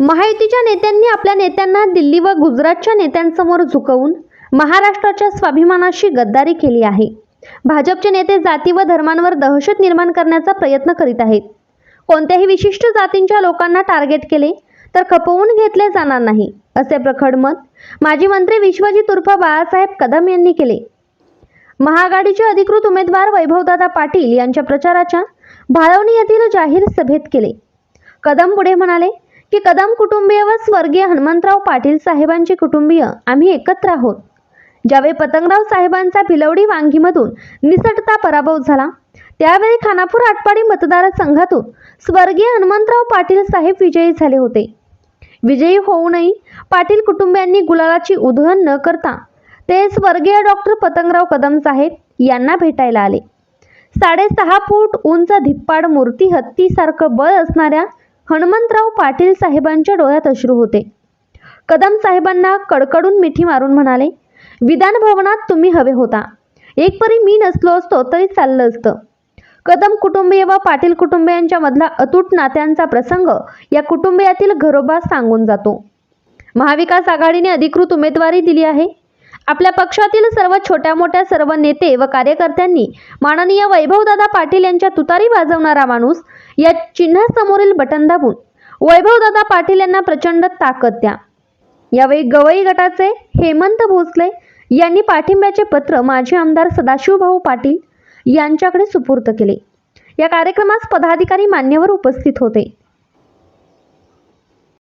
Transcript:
महायुतीच्या नेत्यांनी आपल्या नेत्यांना दिल्ली व गुजरातच्या नेत्यांसमोर झुकवून महाराष्ट्राच्या स्वाभिमानाशी गद्दारी केली आहे. भाजपचे नेते जाती व धर्मांवर दहशत निर्माण करण्याचा प्रयत्न करीत आहेत. कोणत्याही विशिष्ट जातींच्या लोकांना टार्गेट केले तर खपवून घेतले जाणार नाही असे प्रखड मत माजी मंत्री विश्वजित उर्फ बाळासाहेब कदम यांनी केले. महाआघाडीचे अधिकृत उमेदवार वैभवदादा पाटील यांच्या प्रचाराच्या भाळवणी येथील जाहीर सभेत केले. कदम पुढे म्हणाले की कदम कुटुंबीय व स्वर्गीय हनुमंतराव पाटील साहेबांचे कुटुंबीय आम्ही एकत्र आहोत. ज्यावेळी पतंगराव साहेबांचा भिलवडी वांगीमधून निसटता पराभव झाला त्यावेळी खानापूर आटपाडी मतदारसंघातून स्वर्गीय हनुमंतराव पाटील साहेब विजयी झाले होते. विजयी होऊनही पाटील कुटुंबियांनी गुलालाची उधळण न करता ते स्वर्गीय डॉक्टर पतंगराव कदम साहेब यांना भेटायला आले. साडेसहा फूट उंच धिप्पाड मूर्ती हत्तीसारखं बळ असणाऱ्या हनुमंतराव पाटील साहेबांच्या डोळ्यात अश्रू होते. कदम साहेबांना कडकडून मिठी मारून म्हणाले विधान भवनात तुम्ही हवे होता. एक परी मी नसलो असतो तरी चाललं असतं. कदम कुटुंबीय व पाटील कुटुंबियांच्या मधला अतूट नात्यांचा प्रसंग या कुटुंबियातील घरोबा सांगून जातो. महाविकास आघाडीने अधिकृत उमेदवारी दिली आहे. आपल्या पक्षातील सर्व छोट्या मोठ्या सर्व नेते व कार्यकर्त्यांनी माननीय वैभवदादा पाटील यांच्या तुतारी वाजवणारा माणूस या चिन्हासमोरील बटन दाबून वैभवदादा पाटील यांना प्रचंड ताकद द्या. यावेळी गवई गटाचे हेमंत भोसले यांनी पाठिंब्याचे पत्र माजी आमदार सदाशिवभाऊ पाटील यांच्याकडे सुपूर्द केले. या कार्यक्रमास पदाधिकारी मान्यवर उपस्थित होते.